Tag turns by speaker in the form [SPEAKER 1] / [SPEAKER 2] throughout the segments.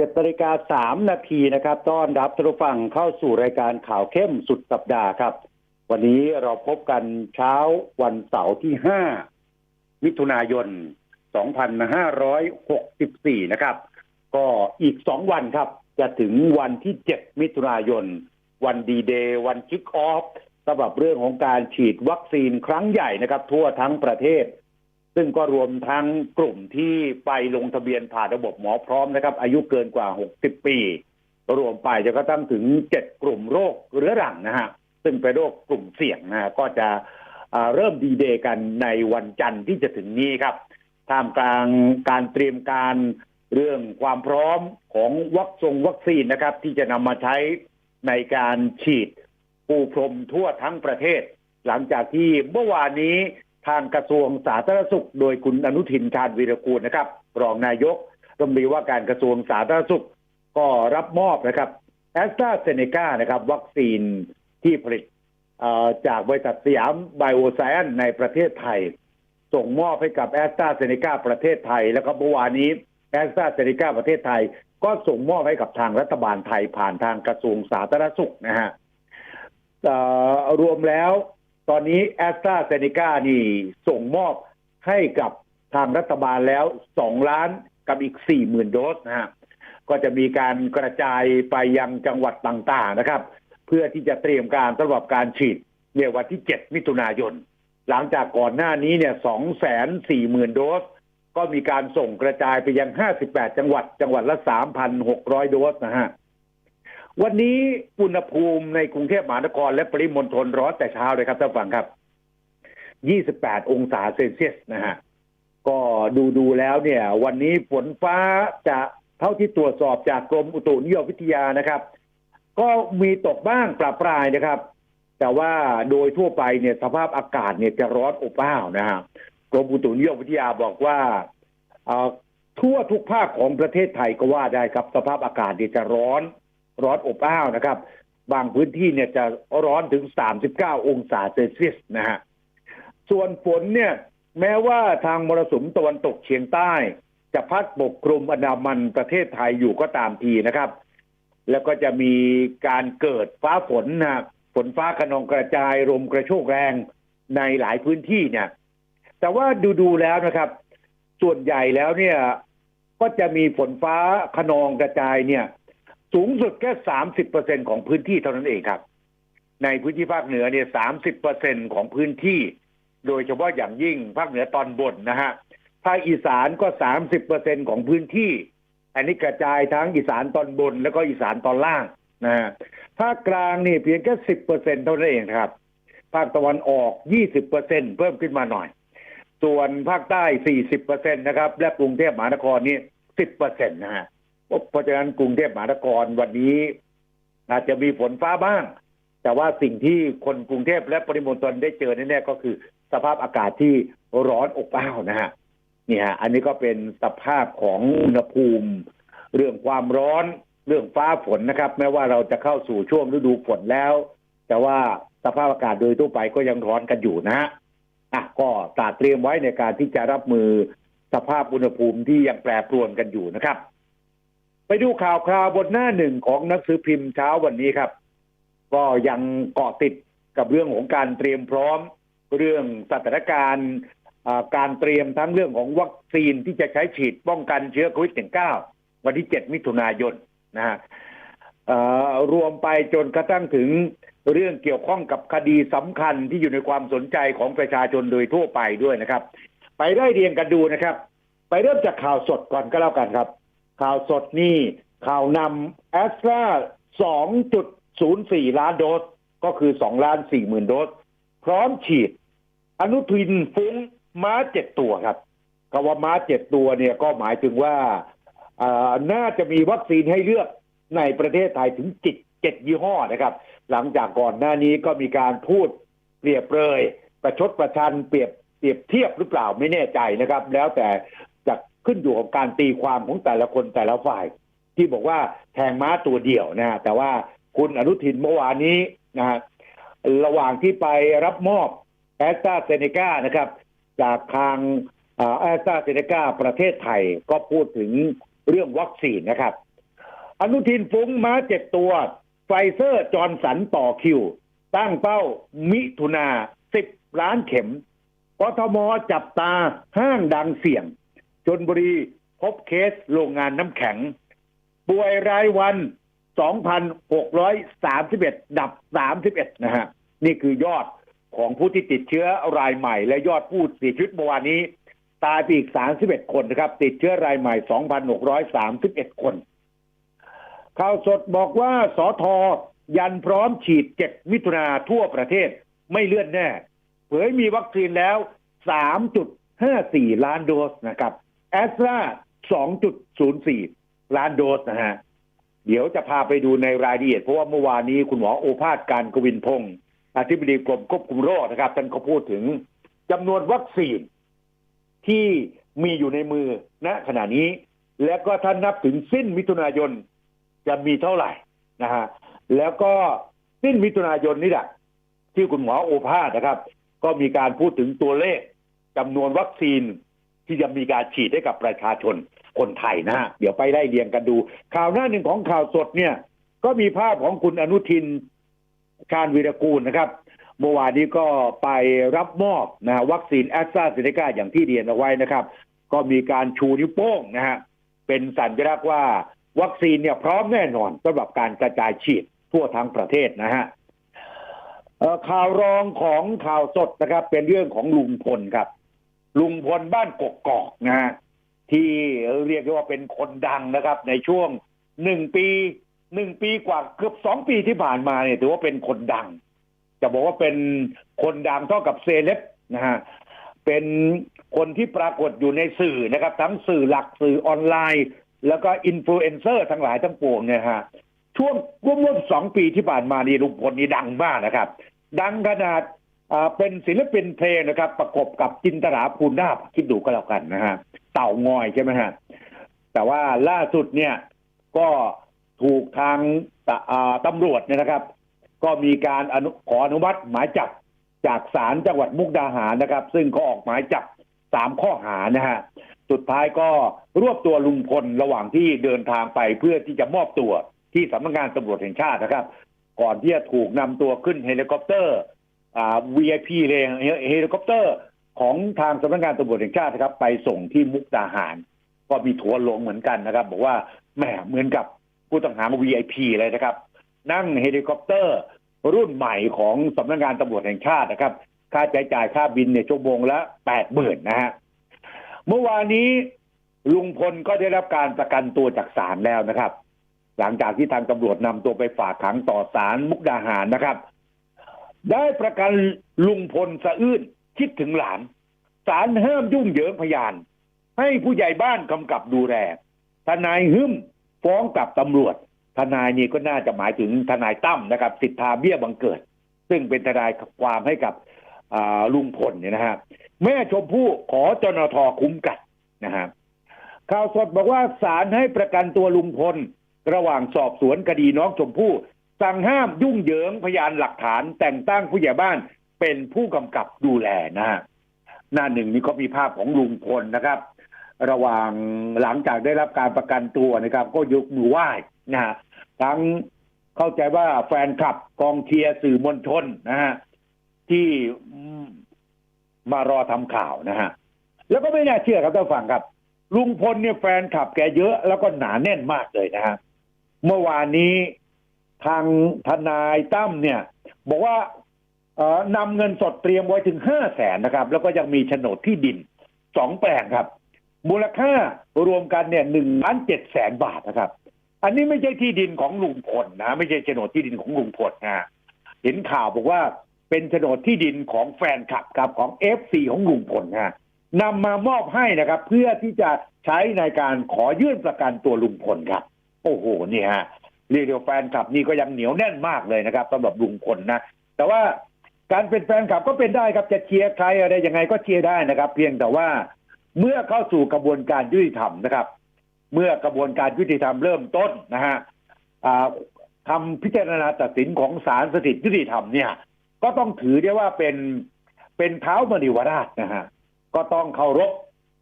[SPEAKER 1] จ็ดนาฬิกาสามนาทีนะครับ ต้อนรับท่านผู้ฟังเข้าสู่รายการข่าวเข้มสุดสัปดาห์ครับ วันนี้เราพบกันเช้าวันเสาร์ที่ห้ามิถุนายน 2564 นะครับ ก็อีกสองวันครับ จะถึงวันที่ 7 มิถุนายน วันดีเดย์วันคิกออฟสำหรับเรื่องของการฉีดวัคซีนครั้งใหญ่นะครับ ทั่วทั้งประเทศ ซึ่งก็รวมทั้งกลุ่มที่ไปลงทะเบียนผ่านระบบหมอพร้อมนะครับ อายุเกินกว่า 60 ปี รวมไปจะก็ตั้งถึง 7 กลุ่มโรคเรื้อรังนะฮะ ซึ่งเป็นโรคกลุ่มเสี่ยงนะฮะก็จะเริ่มดีเดย์กันในวันจันทร์ที่จะถึงนี้ครับท่ามกลางการเตรียมการเรื่องความพร้อมของวัคซงวัคซีนนะครับ ที่จะนำมาใช้ในการฉีดปูพรมทั่วทั้งประเทศ หลังจากที่เมื่อวานนี้ ทางกระทรวงสาธารณสุข โดยคุณอนุทินชาญวีรกูลนะครับ รองนายกรัฐมนตรีว่าการกระทรวงสาธารณสุข ก็รับมอบนะครับแอสตราเซเนกานะครับ วัคซีนที่ผลิตจากบริษัทสยามไบโอไซแอนในประเทศไทย ส่งมอบให้กับแอสตราเซเนกาประเทศไทย แล้วก็เมื่อวานนี้แอสตราเซเนกาประเทศไทย ก็ส่งมอบให้กับทางรัฐบาลไทยผ่านทางกระทรวงสาธารณสุขนะฮะรวมแล้ว ตอนนี้แอสตราเซเนกานี่ส่งมอบให้กับทางรัฐบาลแล้วสองล้านกับอีกสี่หมื่นโดสนะฮะก็จะมีการกระจายไปยังจังหวัดต่างๆนะครับ เพื่อที่จะเตรียมการสำหรับการฉีดในวันที่ 7 มิถุนายน หลังจากก่อนหน้านี้เนี่ย2 4 0 0 0 0 โดส ก็มีการส่งกระจายไปยัง 58 จังหวัด จังหวัดละ 3,600 โดสนะฮะ วันนี้อุณหภูมิในกรุงเทพมหานครและปริมณฑลร้อนแต่เช้าเลยครับท่านฟังครับ 28 องศาเซนเซียสนะฮะ ก็ดูดูแล้วเนี่ย วันนี้ฝนฟ้าจะเท่าที่ตรวจสอบจากกรมอุตุนิยมวิทยานะครับ ก็มีตกบ้างปราปรายนะครับ แต่ว่าโดยทั่วไปเนี่ยสภาพอากาศเนี่ยจะร้อนอบอ้าวนะฮะกรมอุตุนิยมวิทยาบอกว่าอ่อทั่วทุกภาคของประเทศไทยก็ว่าได้ครับ สภาพอากาศเนี่ยจะร้อน ร้อนอบอ้าวนะครับ บางพื้นที่เนี่ยจะร้อนถึง 39 องศาเซลเซียสนะฮะส่วนฝนเนี่ยแม้ว่าทางมรสุมตะวันตกเฉียงใต้ จะพัดปกคลุมอันดามันประเทศไทยอยู่ก็ตามทีนะครับ แล้วก็จะมีการเกิดฟ้าฝนนะฝนฟ้าขนองกระจายลมกระโชกแรงในหลายพื้นที่เนี่ย แต่ว่าดูๆแล้วนะครับ ส่วนใหญ่แล้วเนี่ย ก็จะมีฝนฟ้าขนองกระจายเนี่ย สูงสุดแค่สามสิบเปอร์เซ็นของพื้นที่เท่านั้นเองครับ ในพื้นที่ภาคเหนือเนี่ยสามสิบเปอร์เซ็นของพื้นที่ โดยเฉพาะอย่างยิ่งภาคเหนือตอนบนนะฮะภาคอีสานก็สามสิบเปอร์เซ็นของพื้นที่ อันนี้กระจายทั้งอีสานตอนบน แล้วก็อีสานตอนล่างนะฮะภาคกลางนี่เพียงแค่สิบเปอร์เซ็นเท่านั้นเองครับ ภาคตะวันออกยี่สิบเปอร์เซ็นเพิ่มขึ้นมาหน่อย ส่วนภาคใต้สี่สิบเปอร์เซ็นนะครับ และกรุงเทพมหานครนี่สิบเปอร์เซ็นนะฮะ เพราะฉะนั้นกรุงเทพมหานครวันนี้ อาจจะมีฝนฟ้าบ้าง แต่ว่าสิ่งที่คนกรุงเทพและปริมณฑลได้เจอแน่ๆก็คือ สภาพอากาศที่ร้อนอบอ้าวนะฮะนี่ฮะอันนี้ก็เป็นสภาพของอุณหภูมิ เรื่องความร้อนเรื่องฟ้าฝนนะครับ แม้ว่าเราจะเข้าสู่ช่วงฤดูฝนแล้ว แต่ว่าสภาพอากาศโดยทั่วไปก็ยังร้อนกันอยู่นะฮะอะก็ตาเตรียมไว้ในการที่จะรับมือสภาพอุณหภูมิที่ยังแปรปรวนกันอยู่นะครับ ไปดูข่าวคราวบนหน้าหนึ่งของหนังสือพิมพ์เช้าวันนี้ครับ ก็ยังเกาะติดกับเรื่องของการเตรียมพร้อม เรื่องสถานการณ์การเตรียมทั้งเรื่องของวัคซีนที่จะใช้ฉีดป้องกันเชื้อโควิด -19 วันที่ 7 มิถุนายนนะฮะรวมไปจนกระทั่งถึงเรื่องเกี่ยวข้องกับคดีสำคัญที่อยู่ในความสนใจของประชาชนโดยทั่วไปด้วยนะครับ ไปได้เรียงกันดูนะครับ ไปเริ่มจากข่าวสดก่อนก็แล้วกันครับ ข่าวสดนี่ข่าวนำแอสตรา2.04 ล้านโดส ก็คือ 2 ล้าน4หมื่นโดส พร้อมฉีด อนุทินฟุ้งม้าเจ็ดตัวครับคำว่าม้าเจ็ดตัวเนี่ยก็หมายถึงว่าอ่าน่าจะมีวัคซีนให้เลือกในประเทศไทยถึงจิตเจ็ดยี่ห้อนะครับ หลังจากก่อนหน้านี้ก็มีการพูดเปรียบเปรยประชดประชันเปรียบเปรียบเทียบหรือเปล่าไม่แน่ใจนะครับ แล้วแต่ ขึ้นอยู่กับการตีความของแต่ละคนแต่ละฝ่าย ที่บอกว่าแทงม้าตัวเดียวนะฮะแต่ว่าคุณอนุทินเมื่อวานนี้นะฮะระหว่างที่ไปรับมอบแอสตราเซเนกานะครับ จากทางแอสตราเซเนกาประเทศไทยก็พูดถึงเรื่องวัคซีนนะครับ อนุทินฟุ้งม้าเจ็ดตัว ไฟเซอร์จอร์นสันต่อคิว ตั้งเป้ามิถุนาสิบล้านเข็มกทมจับตาห้างดังเสี่ยง นบุรีพบเคสโรงงานน้ำแข็ง ป่วยรายวัน 2,631 ดับ 31 นะฮะ นี่คือยอดของผู้ที่ติดเชื้อรายใหม่ และยอดผู้เสียชีวิตเมื่อวานนี้ ตายไปอีก 31 คนนะครับ ติดเชื้อรายใหม่ 2,631 คน ข่าวสดบอกว่าสอทอยันพร้อมฉีด 7 มิถุนาทั่วประเทศไม่เลื่อนแน่ เผยมีวัคซีนแล้ว 3.54 ล้านโดสนะครับ แอสตรา2.04 ล้านโดสนะฮะ เดี๋ยวจะพาไปดูในรายละเอียด เพราะว่าเมื่อวานนี้คุณหมอโอภาสการกวินพงศ์อธิบดีกรมควบคุมโรคนะครับท่านเขาพูดถึงจำนวนวัคซีนที่มีอยู่ในมือณขณะนี้ แล้วก็ท่านนับถึงสิ้นมิถุนายนจะมีเท่าไหร่นะฮะแล้วก็สิ้นมิถุนายนนี่แหละที่คุณหมอโอภาสนะครับ ก็มีการพูดถึงตัวเลขจำนวนวัคซีน ที่จะมีการฉีดให้กับประชาชนคนไทยนะฮะเดี๋ยวไปไล่เรียงกันดู ข่าวหน้าหนึ่งของข่าวสดเนี่ย ก็มีภาพของคุณอนุทินการวีรกูลนะครับเมื่อวานนี้ก็ไปรับมอบนะฮะวัคซีนแอสตราเซเนกาอย่างที่เรียนเอาไว้นะครับ ก็มีการชูนิ้วโป้งนะฮะเป็นสัญลักษณ์ว่าวัคซีนเนี่ยพร้อมแน่นอนสำหรับการกระจายฉีดทั่วทั้งประเทศนะฮะข่าวรองของข่าวสดนะครับ เป็นเรื่องของลุงพลครับ ลุงพลบ้านกกอกนะฮะที่เรียกได้ว่าเป็นคนดังนะครับ ในช่วงหนึ่งปีหนึ่งปีกว่าเกือบสองปีที่ผ่านมาเนี่ยถือว่าเป็นคนดัง จะบอกว่าเป็นคนดังเท่ากับเซเลบนะฮะเป็นคนที่ปรากฏอยู่ในสื่อนะครับ ทั้งสื่อหลักสื่อออนไลน์ แล้วก็อินฟลูเอนเซอร์ทั้งหลายทั้งปวงเนี่ยฮะช่วงร่วมๆสองปีที่ผ่านมานี่ลุงพลนี่ดังมากนะครับ ดังขนาด เป็นศิลปินเพลงนะครับ ประกบกับจินตราภูนาคิดดูก็แล้วกันนะฮะเต่างอยใช่ไหมฮะแต่ว่าล่าสุดเนี่ยก็ถูกทางตตำรวจเนี่ยนะครับ ก็มีการอนุขออนุมัติหมายจับจากศาลจังหวัดมุกดาหารนะครับ ซึ่งก็ออกหมายจับสามข้อหานะฮะสุดท้ายก็รวบตัวลุงพลระหว่างที่เดินทางไปเพื่อที่จะมอบตัวที่สำนักงานตำรวจแห่งชาตินะครับ ก่อนที่จะถูกนำตัวขึ้นเฮลิคอปเตอร์ อ่า VIP เลยเฮลิคอปเตอร์ของทางสำนักงานตำรวจแห่งชาตินะครับ ไปส่งที่มุกดาหาร ก็มีทัวลงเหมือนกันนะครับ บอกว่าแหมเหมือนกับผู้ต้องหา VIP เลยนะครับ นั่งเฮลิคอปเตอร์ รุ่นใหม่ของสำนักงานตำรวจแห่งชาตินะครับ ค่าใช้จ่ายค่าบินเนี่ยชั่วโมงละแปดหมื่นนะฮะเมื่อวานนี้ลุงพลก็ได้รับการประกันตัวจากศาลแล้วนะครับ หลังจากที่ทางตำรวจนำตัวไปฝากขังต่อศาลมุกดาหารนะครับ ได้ประกันลุงพลสะอื้นคิดถึงหลานศาลห้ามยุ่งเหยิงพยาน ให้ผู้ใหญ่บ้านกำกับดูแลทนายหึมฟ้องกับตำรวจ ทนายนี่ก็น่าจะหมายถึงทนายตั้มนะครับ สิทธาเบี้ยบังเกิด ซึ่งเป็นทนายความให้กับลุงพลเนี่ยนะฮะแม่ชมพู่ขอจนทคุ้มกันนะฮะข่าวสดบอกว่าศาลให้ประกันตัวลุงพล ระหว่างสอบสวนคดีน้องชมพู่ สั่งห้ามยุ่งเหยิงพยานหลักฐานแต่งตั้งผู้ใหญ่บ้านเป็นผู้กำกับดูแลนะฮะหน้าหนึ่งนี้ก็มีภาพของลุงพลนะครับ ระหว่างหลังจากได้รับการประกันตัวนะครับ ก็ยกมือไหว้นะฮะทั้งเข้าใจว่าแฟนคลับกองเชียร์สื่อมวลชนนะฮะที่มารอทำข่าวนะฮะแล้วก็ไม่น่าเชื่อครับท่านฟังครับ ลุงพลเนี่ยแฟนคลับแกเยอะแล้วก็หนาแน่นมากเลยนะฮะเมื่อวานนี้ ทางทนายตั้มเนี่ย บอกว่านำเงินสดเตรียมไว้ถึงห้าแสนนะครับ แล้วก็ยังมีโฉนดที่ดินสองแปลงครับ มูลค่ารวมกันเนี่ยหนึ่งล้านเจ็ดแสนบาทนะครับ อันนี้ไม่ใช่ที่ดินของลุงพลนะ ไม่ใช่โฉนดที่ดินของลุงพลนะเห็นข่าวบอกว่าเป็นโฉนดที่ดินของแฟนคลับครับของเอฟซีของลุงพลนะนำมามอบให้นะครับ เพื่อที่จะใช้ในการขอยื่นประกันตัวลุงพลครับ โอ้โหนี่ฮะ เรียกได้ว่าแฟนคลับนี่ก็ยังเหนียวแน่นมากเลยนะครับสำหรับลุงพลนะแต่ว่าการเป็นแฟนคลับก็เป็นได้ครับจะเชียร์ใครอะไรยังไงก็เชียร์ได้นะครับ เพียงแต่ว่าเมื่อเข้าสู่กระบวนการยุติธรรมนะครับ เมื่อกระบวนการยุติธรรมเริ่มต้นนะฮะอ่าคำพิจารณาตัดสินของศาลสถิตยุติธรรมเนี่ย ก็ต้องถือได้ว่าเป็นเป็นเท้ามณีวราชนะฮะก็ต้องเคารพ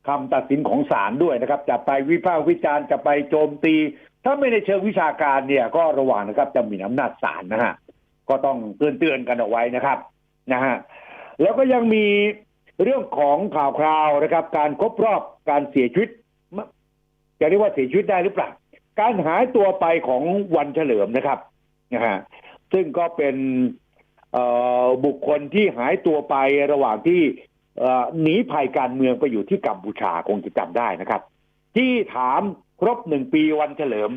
[SPEAKER 1] คำตัดสินของศาลด้วยนะครับ จะไปวิพากษ์วิจารณ์จะไปโจมตี ถ้าไม่ในเชิงวิชาการเนี่ยก็ระวังนะครับจะมีอำนาจศาลนะฮะก็ต้องเตือนเตือนๆกันเอาไว้นะครับนะฮะแล้วก็ยังมีเรื่องของข่าวคราวนะครับ การครบรอบการเสียชีวิตจะเรียกว่าเสียชีวิตได้หรือเปล่าการหายตัวไปของวันเฉลิมนะครับนะฮะซึ่งก็เป็นบุคคลที่หายตัวไประหว่างที่หนีภัยการเมืองไปอยู่ที่กัมพูชาคงจะจำได้นะครับ ที่ถาม ครบหนึ่งปีวันเฉลิม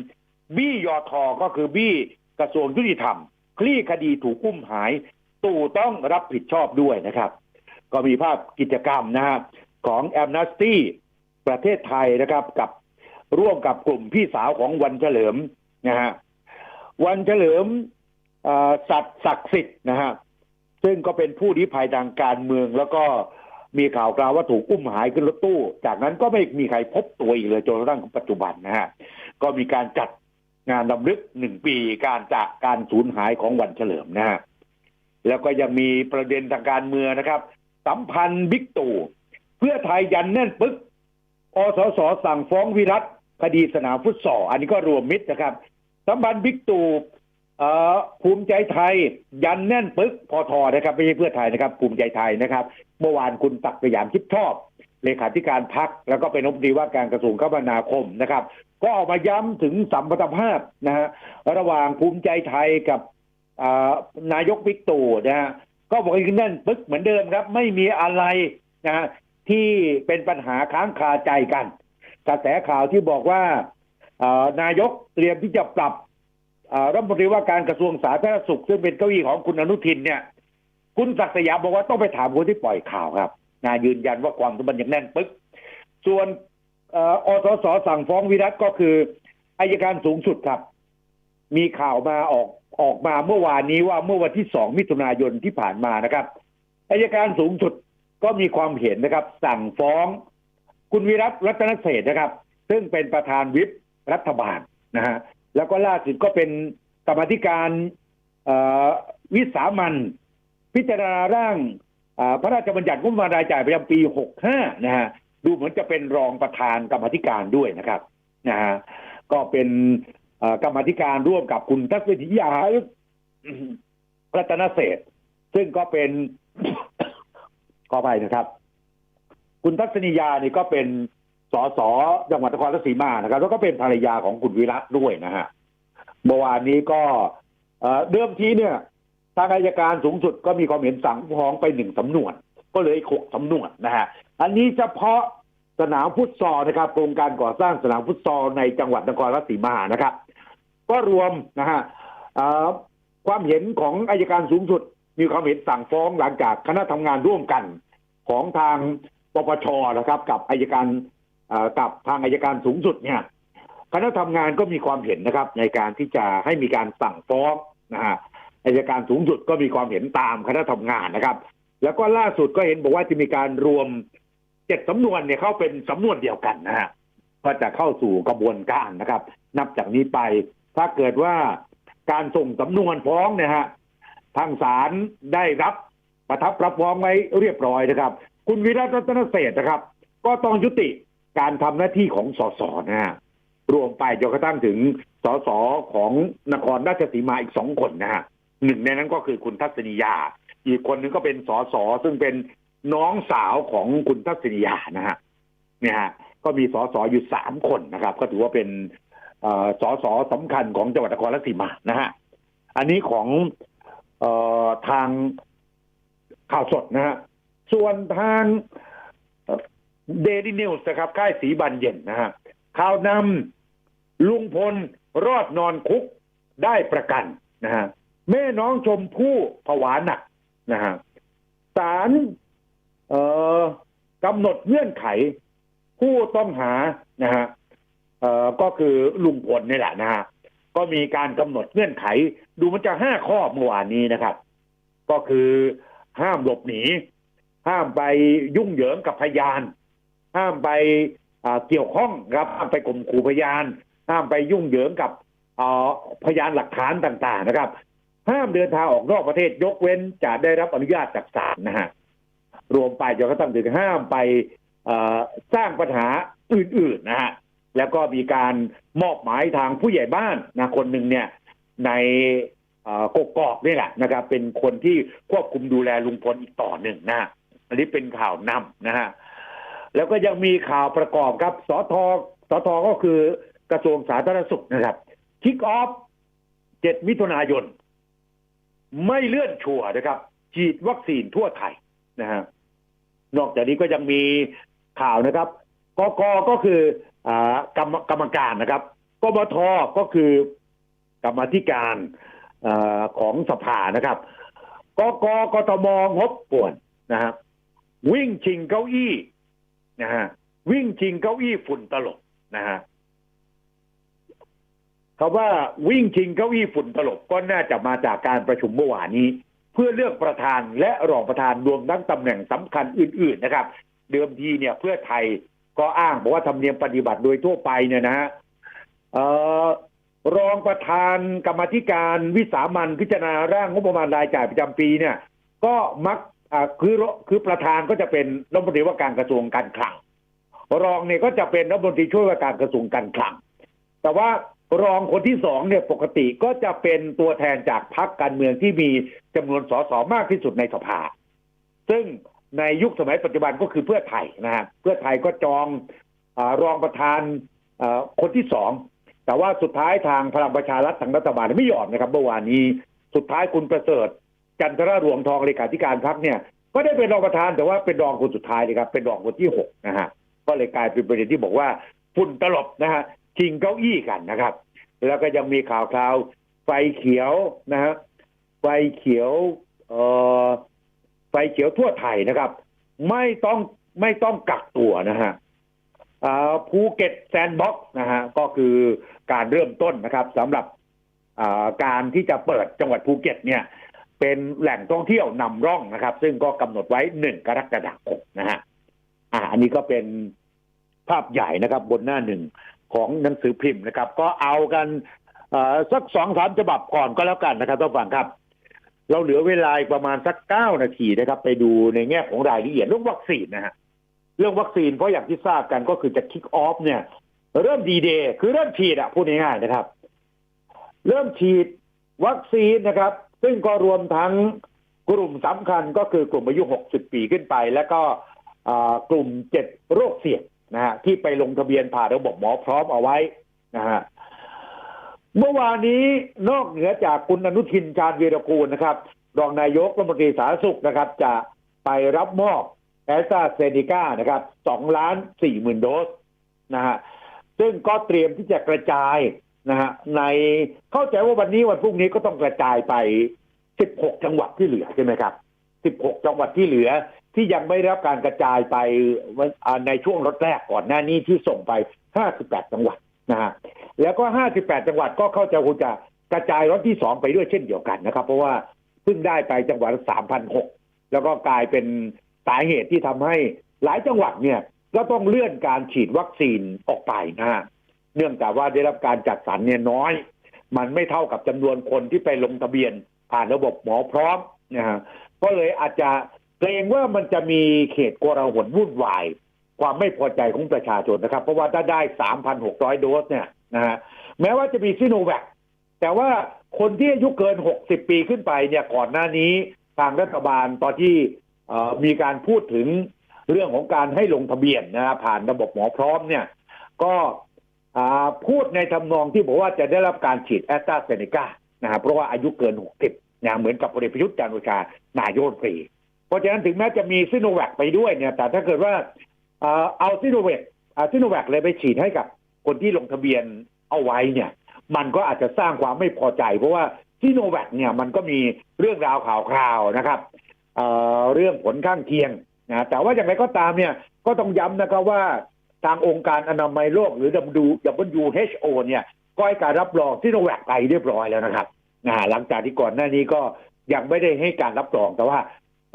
[SPEAKER 1] บี้ยอทอก็คือบี้กระทรวงยุติธรรม คลี่คดีถูกอุ้มหาย ตู่ต้องรับผิดชอบด้วยนะครับ ก็มีภาพกิจกรรมนะฮะของแอมนัสตี้ประเทศไทยนะครับกับร่วมกับกลุ่มพี่สาวของวันเฉลิมนะฮะวันเฉลิมสัตว์ศักดิ์สิทธิ์นะฮะซึ่งก็เป็นผู้ลี้ภัยทางการเมืองแล้วก็ มีข่าวกล่าวว่าถูกอุ้มหายขึ้นรถตู้ จากนั้นก็ไม่มีใครพบตัวอีกเลยจนกระทั่งปัจจุบันนะฮะก็มีการจัดงานรำลึกหนึ่งปีการจากการสูญหายของวันเฉลิมนะฮะแล้วก็ยังมีประเด็นทางการเมืองนะครับ สัมพันธ์บิ๊กตู่เพื่อไทยยันแน่นปึ๊กอสสสั่งฟ้องวิรัตคดีสนามฟุตซอลอันนี้ก็รวมมิตรนะครับ สัมพันธ์บิ๊กตู่ภูมิใจไทย ยันแน่นปึ๊กพอทอนะครับ ไม่ใช่เพื่อไทยนะครับ ภูมิใจไทยนะครับ เมื่อวานคุณตักสยามชิดชอบเลขาธิการพักแล้วก็เป็นรัฐมนตรีว่าการกระทรวงคมนาคมนะครับ ก็ออกมาย้ำถึงสัมพันธภาพนะฮะระหว่างภูมิใจไทยกับนายกบิ๊กตู่นะฮะก็บอกอีกนั่นปึ๊กเหมือนเดิมครับ ไม่มีอะไรนะฮะที่เป็นปัญหาค้างคาใจกัน กระแสข่าวที่บอกว่านายกเตรียมที่จะปรับรัฐมนตรีว่าการกระทรวงสาธารณสุขซึ่งเป็นเก้าอี้ของคุณอนุทินเนี่ย คุณศักดิ์สยามบอกว่าต้องไปถามคนที่ปล่อยข่าวครับนายืนยันว่าความสัมพันธ์ยังแน่นปึ๊กส่วนอสสสั่งฟ้องวิรัตก็คืออายการสูงสุดครับ มีข่าวมาออกออกมาเมื่อวานนี้ว่าเมื่อวันที่สองมิถุนายนที่ผ่านมานะครับอายการสูงสุดก็มีความเห็นนะครับ สั่งฟ้อง คุณวิรัตรัตนเศษนะครับ ซึ่งเป็นประธานวิปรัฐบาลนะฮะแล้วก็ล่าสุดก็เป็นกรรมธิการวิสามัน พิจารณาร่างพระราชบัญญัติงบประมาณรายจ่ายประจำปี 65 นะฮะดูเหมือนจะเป็นรองประธานกรรมธิการด้วยนะครับนะฮะก็เป็นกรรมธิการร่วมกับคุณทัศนิยารัตนเศษซึ่งก็เป็นขออภัยนะครับ คุณทัศนียานี่ก็เป็นสสจังหวัดนครราชสีมานะครับ แล้วก็เป็นภรรยาของคุณวิระด้วยนะฮะเมื่อวานนี้ก็เดิมทีเนี่ย ทางอายการสูงสุดก็มีความเห็นสั่งฟ้องไปหนึ่งสำนวน ก็เลยหกสำนวนนะฮะอันนี้เฉพาะสนามฟุตซอลนะครับโครงการก่อสร้างสนามฟุตซอลในจังหวัดนครราชสีมานะครับ ก็รวมนะฮะความเห็นของอายการสูงสุด มีความเห็นสั่งฟ้องหลังจากคณะทำงานร่วมกัน ของทางปปชนะครับ กับอายการกับทางอายการสูงสุดเนี่ยคณะทำงานก็มีความเห็นนะครับ ในการที่จะให้มีการสั่งฟ้องนะฮะ อายการสูงสุดก็มีความเห็นตามคณะทำงานนะครับ แล้วก็ล่าสุดก็เห็นบอกว่าจะมีการรวมเจ็ดสำนวนเนี่ยเข้าเป็นสำนวนเดียวกันนะฮะก็จะเข้าสู่กระบวนการนะครับ นับจากนี้ไป ถ้าเกิดว่าการส่งสำนวนฟ้องเนี่ยฮะทางศาลได้รับประทับรับฟ้องไว้เรียบร้อยนะครับ คุณวิรัตรัตนเศษนะครับ ก็ต้องยุติการทำหน้าที่ของสสนะฮะรวมไปจนกระทั่งถึงสสของนครราชสีมาอีกสองคนนะฮะ หนึ่งในนั้นก็คือคุณทัศนียา อีกคนนึงก็เป็นสสซึ่งเป็นน้องสาวของคุณทัศนียานะฮะเนี่ยฮะก็มีสสอยู่สามคนนะครับ ก็ถือว่าเป็นอ่อสสสำคัญของจังหวัดนครราชสีมานะฮะอันนี้ของเออทางข่าวสดนะฮะส่วนทางเดลี่นิวส์นะครับ ค่ายสีบันเย็นนะฮะข่าวนำลุงพลรอดนอนคุกได้ประกันนะฮะ แม่น้องชมพู่ผวาหนักนะฮะศาลเอ่อกำหนดเงื่อนไข ผู้ต้องหานะฮะเอ่อก็คือลุงพลนี่แหละนะฮะก็มีการกำหนดเงื่อนไข ดูมันจะห้าข้อเมื่อวานนี้นะครับ ก็คือห้ามหลบหนี ห้ามไปยุ่งเหยิงกับพยาน ห้ามไปเกี่ยวข้องครับห้ามไปข่มขู่พยาน ห้ามไปยุ่งเหยิงกับพยานหลักฐานต่าง ๆ นะครับ ห้ามเดินทางออกนอกประเทศยกเว้นจะได้รับอนุญาตจากศาลนะฮะรวมไปจนกระทั่งถึงห้ามไปสร้างปัญหาอื่นๆนะฮะแล้วก็มีการมอบหมายทางผู้ใหญ่บ้านนะคนหนึ่งเนี่ยในเอ่อกกอกนี่แหละนะครับ เป็นคนที่ควบคุมดูแลลุงพลอีกต่อหนึ่งนะฮะอันนี้เป็นข่าวนำนะฮะแล้วก็ยังมีข่าวประกอบครับสทสทก็คือกระทรวงสาธารณสุขนะครับคิกออฟเจ็ดมิถุนายน ไม่เลื่อนชัวร์นะครับ ฉีดวัคซีนทั่วไทยนะฮะนอกจากนี้ก็ยังมีข่าวนะครับกกก็คืออากรรมกรรมการนะครับกบทก็คือกรรมธิการอาของสภานะครับกกกทมงบป่วนนะฮะวิ่งชิงเก้าอี้นะฮะวิ่งชิงเก้าอี้ฝุ่นตลบนะฮะ คำว่าวิ่งชิงเก้าอี้ฝุ่นตลบก็น่าจะมาจากการประชุมเมื่อวานนี้ เพื่อเลือกประธานและรองประธานรวมทั้งตำแหน่งสำคัญอื่น ๆนะครับ เดิมทีเนี่ยเพื่อไทยก็อ้างบอกว่าทำเนียมปฏิบัติโดยทั่วไปเนี่ยนะฮะรองประธานกรรมธิการวิสามันพิจารณาร่างงบประมาณรายจ่ายประจำปีเนี่ย ก็มักคือคือประธานก็จะเป็นรัฐมนตรีว่าการกระทรวงการคลัง รองเนี่ยก็จะเป็นรัฐมนตรีช่วยว่าการกระทรวงการคลัง แต่ว่า รองคนที่สองเนี่ยปกติก็จะเป็นตัวแทนจากพรรคการเมืองที่มีจำนวนสสมากที่สุดในสภา ซึ่งในยุคสมัยปัจจุบันก็คือเพื่อไทยนะฮะเพื่อไทยก็จองอรองประธานคนที่สองแต่ว่าสุดท้ายทางพลังประชารัฐทางรัฐบาลไม่ยอมนะครับเมื่อวานนี้สุดท้ายคุณประเสริฐ จันทรรวงทองเลขาธิการพรรคเนี่ย ก็ได้เป็นรองประธานแต่ว่าเป็นรองคนสุดท้ายเลยครับเป็นรองคนที่หกนะฮะก็เลยกลายเป็นประเด็นที่บอกว่าฝุ่นตลบนะฮะ ชิงเก้าอี้กันนะครับ แล้วก็ยังมีข่าวคราว ไฟเขียวนะฮะไฟเขียวเอ่อไฟเขียวทั่วไทยนะครับ ไม่ต้องไม่ต้องกักตัวนะฮะภูเก็ตแซนด์บ็อกซ์นะฮะก็คือการเริ่มต้นนะครับสำหรับการที่จะเปิดจังหวัดภูเก็ตเนี่ย เป็นแหล่งท่องเที่ยวนำร่องนะครับ ซึ่งก็กำหนดไว้หนึ่งกรกฎาคมนะฮะอ่าอันนี้ก็เป็นภาพใหญ่นะครับบนหน้าหนึ่ง ของหนังสือพิมพ์นะครับ ก็เอากันสักสองสามฉบับก่อนก็แล้วกันนะครับท่านผู้ฟังครับ เราเหลือเวลาประมาณสักเก้านาทีนะครับ ไปดูในแง่ของรายละเอียดเรื่องวัคซีนนะฮะเรื่องวัคซีนเพราะอย่างที่ทราบกันก็คือจะคิกออฟเนี่ย เริ่มดีเดย์คือเริ่มฉีดอะพูดง่ายๆนะครับ เริ่มฉีดวัคซีนนะครับ ซึ่งก็รวมทั้งกลุ่มสำคัญก็คือกลุ่มอายุ 60 ปีขึ้นไป แล้วก็กลุ่มเจ็ดโรคเสี่ยง นะฮะที่ไปลงทะเบียนผ่านระบบหมอพร้อมเอาไว้นะฮะเมื่อวานนี้นอกเหนือจากคุณอนุทินชาญวีรกูลนะครับ รองนายกรัฐมนตรีสาธารณสุขนะครับ จะไปรับมอบแอสตราเซเนกานะครับสองล้านสี่หมื่นโดสนะฮะซึ่งก็เตรียมที่จะกระจายนะฮะในเข้าใจว่าวันนี้วันพรุ่งนี้ก็ต้องกระจายไป16จังหวัดที่เหลือใช่ไหมครับ16จังหวัดที่เหลือ ที่ยังไม่ได้รับการกระจายไปในช่วงรถแรกก่อนหน้านี้ที่ส่งไป 58 จังหวัดนะฮะแล้วก็ 58 จังหวัดก็เข้าใจคงจะกระจายรถที่สองไปด้วยเช่นเดียวกันนะครับ เพราะว่าเพิ่งได้ไปจังหวัด3,006แล้วก็กลายเป็นสาเหตุที่ทำให้หลายจังหวัดเนี่ยก็ต้องเลื่อนการฉีดวัคซีนออกไปนะฮะเนื่องจากว่าได้รับการจัดสรรเนี่ยน้อย มันไม่เท่ากับจำนวนคนที่ไปลงทะเบียนผ่านระบบหมอพร้อมนะฮะก็เลยอาจจะ เกรงว่ามันจะมีเขตโกลาหลวุ่นวาย ความไม่พอใจของประชาชนนะครับ เพราะว่าถ้าได้ 3,600 โดสเนี่ยนะฮะแม้ว่าจะมีซิโนแวคแต่ว่าคนที่อายุเกิน 60 ปีขึ้นไปเนี่ยก่อนหน้านี้ทางรัฐบาลตอนที่มีการพูดถึงเรื่องของการให้ลงทะเบียนนะฮะผ่านระบบหมอพร้อมเนี่ยก็พูดในทำนองที่บอกว่าจะได้รับการฉีดแอสตราเซเนกานะครับเพราะว่าอายุเกิน 60นะเหมือนกับพลเอกประยุทธ์จันทร์โอชานายกรัฐมนตรี ราะฉะนั้นถึงแม้จะมีซิโนแวคไปด้วยเนี่ย แต่ถ้าเกิดว่าเอาซิโนแวคเอาซิโนแวคเลยไปฉีดให้กับคนที่ลงทะเบียนเอาไว้เนี่ย มันก็อาจจะสร้างความไม่พอใจ เพราะว่าซิโนแวคเนี่ยมันก็มีเรื่องราวข่าวคราวนะครับเเรื่องผลข้างเคียงนะแต่ว่าอย่างไรก็ตามเนี่ยก็ต้องย้ำนะครับว่าทางองค์การอนามัยโลกหรือ WHO เนี่ยก็ให้การรับรองซิโนแวคไปเรียบร้อยแล้วนะครับนะหลังจากที่ก่อนหน้านี้ก็ยังไม่ได้ให้การรับรองแต่ว่า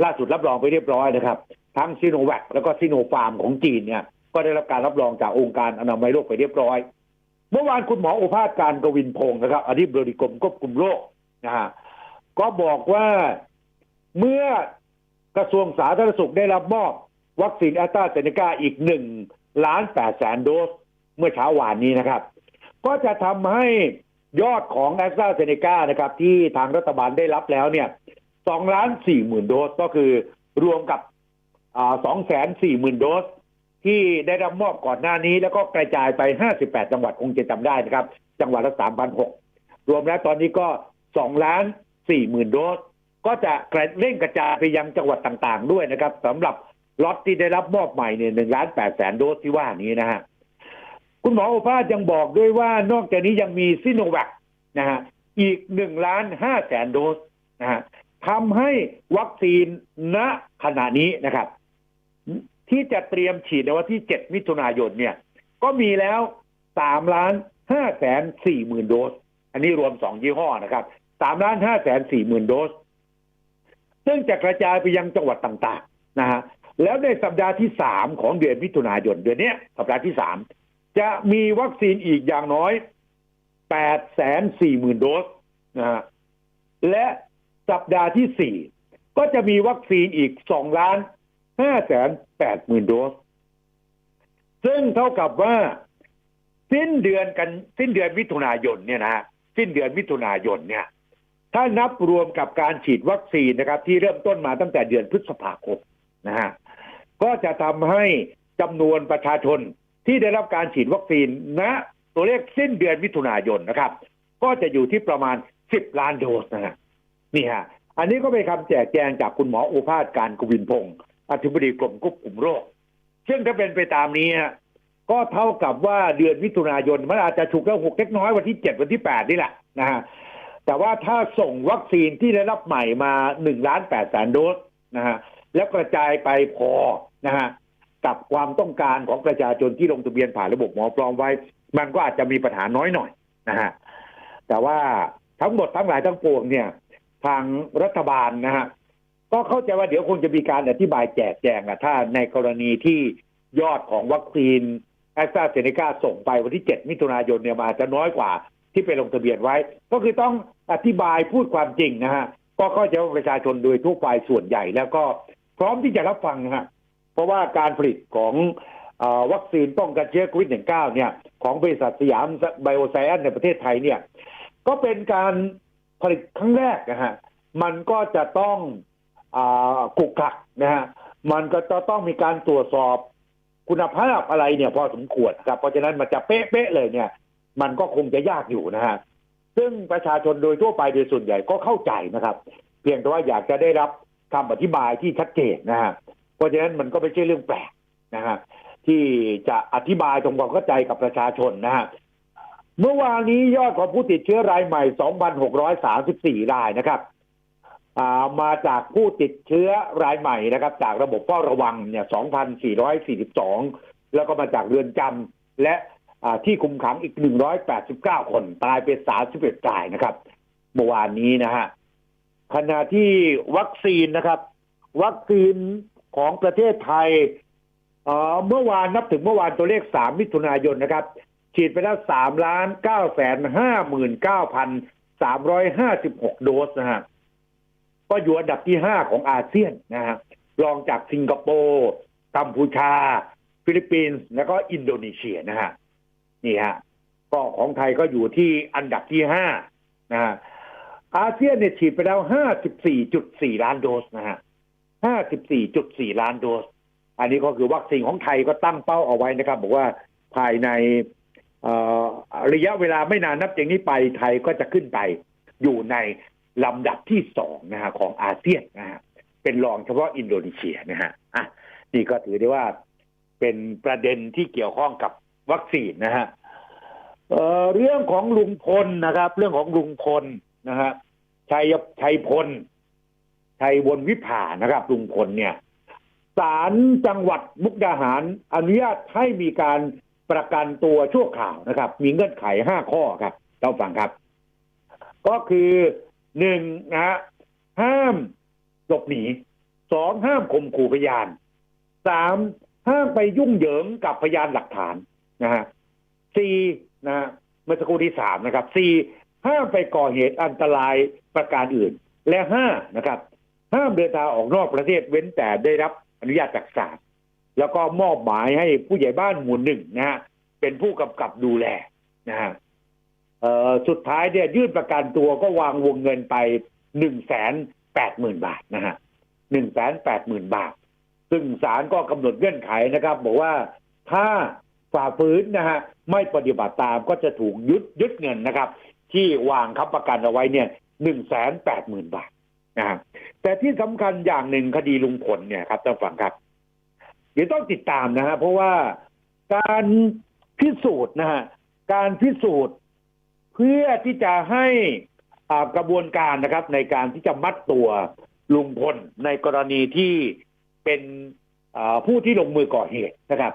[SPEAKER 1] ล่าสุดรับรองไปเรียบร้อยนะครับ ทั้งซิโนแวคแล้วก็ซิโนฟาร์มของจีนเนี่ยก็ได้รับการรับรองจากองค์การอนามัยโลกไปเรียบร้อย เมื่อวานคุณหมอโอภาสการกวินพงศ์นะครับอธิบดีกรมควบคุมโรคนะฮะก็บอกว่าเมื่อกระทรวงสาธารณสุขได้รับมอบวัคซีนแอสตราเซเนกาอีกหนึ่งล้านแปดแสนโดส เมื่อเช้าวานนี้นะครับ ก็จะทำให้ยอดของแอสตราเซเนกานะครับ ที่ทางรัฐบาลได้รับแล้วเนี่ย สองล้านสี่หมื่นโดสก็คือรวมกับสองแสนสี่หมื่นโดส ที่ได้รับมอบก่อนหน้านี้ แล้วก็กระจายไป58จังหวัดคงจะจำได้นะครับ จังหวัดละ3,006รวมแล้วตอนนี้ก็2ล้าน4หมื่นโดส ก็จะเร่งกระจายไปยังจังหวัดต่างๆ ด้วยนะครับสำหรับล็อตที่ได้รับมอบใหม่เนี่ยหนึ่งล้านแปดแสนโดสที่ว่านี้นะฮะคุณหมอโอภาสยังบอกด้วยว่านอกจากนี้ยังมีซิโนแวคนะฮะอีกหนึ่งล้านห้าแสนโดสนะฮะ ทำให้วัคซีนณขณะนี้นะครับ ที่จะเตรียมฉีดในวันที่เจ็ดมิถุนายนเนี่ย ก็มีแล้วสามล้านห้าแสนสี่หมื่นโดส อันนี้รวมสองยี่ห้อนะครับสามล้านห้าแสนสี่หมื่นโดส ซึ่งจะกระจายไปยังจังหวัดต่างๆนะฮะแล้วในสัปดาห์ที่สามของเดือนมิถุนายนเดือนนี้สัปดาห์ที่สามจะมีวัคซีนอีกอย่างน้อยแปดแสนสี่หมื่นโดสนะฮะและ สัปดาห์ที่สี่ก็จะมีวัคซีนอีกสองล้านห้าแสนแปดหมื่นโดส ซึ่งเท่ากับว่า สิ้นเดือนกันสิ้นเดือนมิถุนายนเนี่ยนะฮะสิ้นเดือนมิถุนายนเนี่ย ถ้านับรวมกับการฉีดวัคซีนนะครับ ที่เริ่มต้นมาตั้งแต่เดือนพฤษภาคมนะฮะก็จะทำให้จำนวนประชาชนที่ได้รับการฉีดวัคซีนณนะตัวเลขสิ้นเดือนมิถุนายนนะครับ ก็จะอยู่ที่ประมาณ 10 ล้านโดสนะฮะ นี่ฮะอันนี้ก็เป็นคำแจกแจงจากคุณหมอโอภาสการกวินพงศ์อธิบดีกรมควบคุมโรค ซึ่งถ้าเป็นไปตามนี้ฮะก็เท่ากับว่าเดือนมิถุนายนมันอาจจะฉุกแล้วหกเล็กน้อยวันที่เจ็ดวันที่แปดนี่แหละนะฮะแต่ว่าถ้าส่งวัคซีนที่ได้รับใหม่มาหนึ่งล้านแปดแสนโดสนะฮะแล้วกระจายไปพอนะฮะกับความต้องการของประชาชนที่ลงทะเบียนผ่านระบบหมอพร้อมไว้ มันก็อาจจะมีปัญหาน้อยหน่อยนะฮะแต่ว่าทั้งหมดทั้งหลายทั้งปวงเนี่ย ทางรัฐบาลนะฮะก็เข้าใจว่าเดี๋ยวคงจะมีการอธิบายแจกแจงอะถ้าในกรณีที่ยอดของวัคซีนแอสตราเซเนกาส่งไปวันที่ 7 มิถุนายนเนี่ยมันอาจจะน้อยกว่าที่ไปลงทะเบียนไว้ ก็คือต้องอธิบายพูดความจริงนะฮะก็เข้าใจว่าประชาชนโดยทั่วไปส่วนใหญ่ แล้วก็พร้อมที่จะรับฟังนะฮะเพราะว่าการผลิตของวัคซีนป้องกันเชื้อโควิด -19 เนี่ยของบริษัทสยามไบโอไซแอนในประเทศไทยเนี่ยก็เป็นการ ผลิตครั้งแรกนะฮะมันก็จะต้องอกุกกักนะฮะมันก็จะต้องมีการตรวจสอบคุณภาพอะไรเนี่ยพอสมควรครับเพราะฉะนั้นมันจะเป๊ะๆเลยเนี่ย มันก็คงจะยากอยู่นะฮะซึ่งประชาชนโดยทั่วไปโดยส่วนใหญ่ก็เข้าใจนะครับ เพียงแต่ว่าอยากจะได้รับคำอธิบายที่ชัดเจนนะฮะเพราะฉะนั้นมันก็ไม่ใช่เรื่องแปลกนะฮะที่จะอธิบายตรงความเข้าใจกับประชาชนนะฮะ เมื่อวานนี้ยอดของผู้ติดเชื้อรายใหม่ 2,634 รายนะครับมาจากผู้ติดเชื้อรายใหม่นะครับ จากระบบเฝ้าระวังเนี่ย 2,442 แล้วก็มาจากเรือนจำและที่คุมขังอีก 189 คนตายไป 31รายนะครับ เมื่อวานนี้นะฮะขณะที่วัคซีนนะครับ วัคซีนของประเทศไทยเมื่อวานนับถึงเมื่อวานตัวเลข 3 มิถุนายนนะครับ ฉีดไปแล้ว3ล้าน9แสน59,356โดสนะฮะก็อยู่อันดับที่ห้าของอาเซียนนะฮะรองจากสิงคโปร์กัมพูชา ฟิลิปปินส์แล้วก็อินโดนีเซียนะฮะนี่ฮะก็ของไทยก็อยู่ที่อันดับที่ห้านะฮะอาเซียนเนี่ยฉีดไปแล้วห้าสิบสี่จุดสี่ล้านโดสนะฮะห้าสิบสี่จุดสี่ล้านโดส อันนี้ก็คือวัคซีนของไทยก็ตั้งเป้าเอาไว้นะครับ บอกว่าภายใน ระยะเวลาไม่นานนับจากนี้ไปไทยก็จะขึ้นไปอยู่ในลำดับที่สองนะฮะของอาเซียนนะฮะเป็นรองเฉพาะอินโดนีเซียนะฮะอะนี่ก็ถือได้ว่าเป็นประเด็นที่เกี่ยวข้องกับวัคซีนนะฮะเเรื่องของลุงพลนะครับ เรื่องของลุงพลนะฮะชัยชัยพลชัยวนวิภานะครับ ลุงพลเนี่ยศาลจังหวัดมุกดาหารอนุญาตให้มีการ ประกันตัวชั่วคราวนะครับ มีเงื่อนไขห้าข้อครับเราฟังครับ ก็คือหนึ่งนะฮะห้ามหลบหนีสองห้ามข่มขู่พยานสามห้ามไปยุ่งเหยิงกับพยานหลักฐานนะฮะสี่นะฮะเมื่อสักครู่ที่สามนะครับสี่ห้ามไปก่อเหตุอันตรายประการอื่น และห้านะครับ ห้ามเดินทางออกนอกประเทศเว้นแต่ได้รับอนุญาตจากศาล แล้วก็มอบหมายให้ผู้ใหญ่บ้านหมู่หนึ่งนะฮะเป็นผู้กำกับดูแลนะฮะสุดท้ายเนี่ยยื่นประกันตัวก็วางวงเงินไปหนึ่งแสนแปดหมื่นบาทนะฮะหนึ่งแสนแปดหมื่นบาท ซึ่งศาลก็กำหนดเงื่อนไขนะครับ บอกว่าถ้าฝ่าฝืนนะฮะไม่ปฏิบัติตามก็จะถูกยึดยึดเงินนะครับ ที่วางค้ำประกันเอาไว้เนี่ยหนึ่งแสนแปดหมื่นบาทนะฮะแต่ที่สำคัญอย่างหนึ่งคดีลุงพลเนี่ยครับท่านฟังครับ ดี๋ยวต้องติดตามนะฮะเพราะว่าการพิสูจน์นะฮะการพิสูจน์เพื่อที่จะให้กระบวนการนะครับ ในการที่จะมัดตัวลุงพลในกรณีที่เป็นผู้ที่ลงมือก่อเหตุนะครับ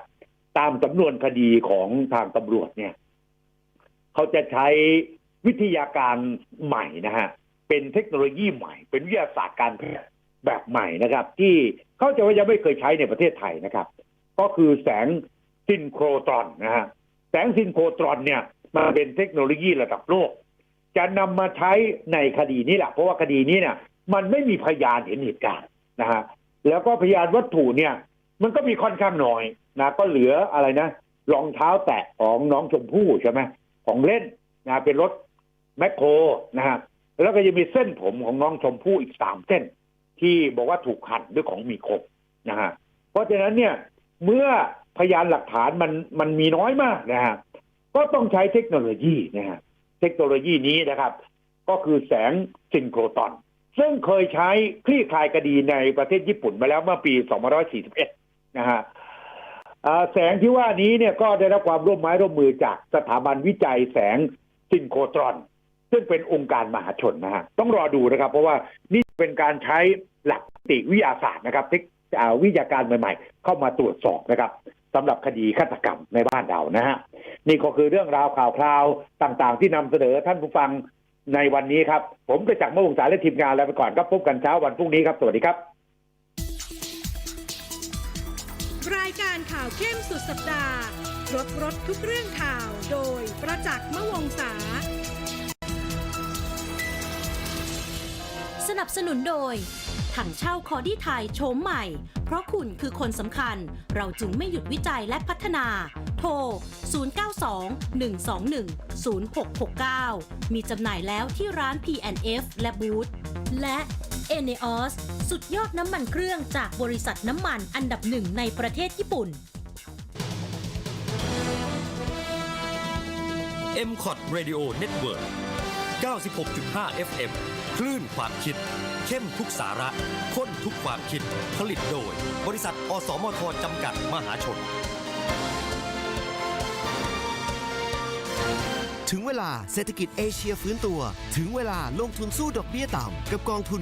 [SPEAKER 1] ตามสำนวนคดีของทางตำรวจเนี่ย เขาจะใช้วิทยาการใหม่นะฮะเป็นเทคโนโลยีใหม่ เป็นวิทยาศาสตร์การแพทย์ แบบใหม่นะครับ ที่เขาใจะว่ายังไม่เคยใช้ในประเทศไทยนะครับ ก็คือแสงซินโครตรอนนะฮะแสงซินโครตรอนเนี่ยมันเป็นเทคโนโลยีระดับโลก จะนำมาใช้ในคดีนี้แหละเพราะว่าคดีนี้เนี่ย มันไม่มีพยานเห็นเหตุการณ์นะฮะแล้วก็พยานวัตถุเนี่ย มันก็มีค่อนข้างน้อยนะก็เหลืออะไรนะรองเท้าแตะของน้องชมพู่ใช่ไหมของเล่นนะเป็นรถแมคโครนะฮะแล้วก็ยังมีเส้นผมของน้องชมพู่อีกสามเส้น ที่บอกว่าถูกหั่นด้วยของมีคมนะฮะเพราะฉะนั้นเนี่ยเมื่อพยานหลักฐานมันมันมีน้อยมากนะฮะก็ต้องใช้เทคโนโลยีนะฮะเทคโนโลยีนี้นะครับ ก็คือแสงซินโครตอน ซึ่งเคยใช้คลี่คลายคดีในประเทศญี่ปุ่นมาแล้วเมื่อปี2541นะฮะแสงที่ว่านี้เนี่ยก็ได้รับความร่วมไม้ร่วมมือจากสถาบันวิจัยแสงซินโครตรอน ซึ่งเป็นองค์การมหาชนนะฮะต้องรอดูนะครับ เพราะว่านี่เป็นการใช้หลักติวิทยาศาสตร์นะครับเทคอ่าวิทยาการใหม่ๆ เข้ามาตรวจสอบนะครับสำหรับคดีฆาตกรรมในบ้านเรานะฮะนี่ก็คือเรื่องราวข่าวคราวต่างๆ ที่นำเสนอท่านผู้ฟังในวันนี้ครับ ผมกระจักรมะวงศาและทีมงานแล้วไปก่อนครับพบกันเช้าวันพรุ่งนี้ครับ สวัสดีครับ
[SPEAKER 2] รายการข่าวเข้มสุดสัปดาห์รบรถทุกเรื่องข่าวโดยประจักษ์มะวงศา
[SPEAKER 3] สนับสนุนโดย ถังเช่าคอดี้ไทยโฉมใหม่ เพราะคุณคือคนสำคัญ เราจึงไม่หยุดวิจัยและพัฒนา โทร 092-121-0669 มีจำหน่ายแล้วที่ร้าน P&F และบูธและ e n e o s สุดยอดน้ำมันเครื่องจากบริษัทน้ำมันอันดับหนึ่งในประเทศญี่ปุ่น
[SPEAKER 4] m c o t Radio Network 96.5 FM คลื่นความคิด เข้มทุกสาระข้นทุกความคิด ผลิตโดย บริษัท อสมทจำกัดมหาชน
[SPEAKER 5] ถึงเวลาเศรษฐกิจเอเชียฟื้นตัว ถึงเวลาลงทุนสู้ดอกเบี้ยต่ำกับกองทุน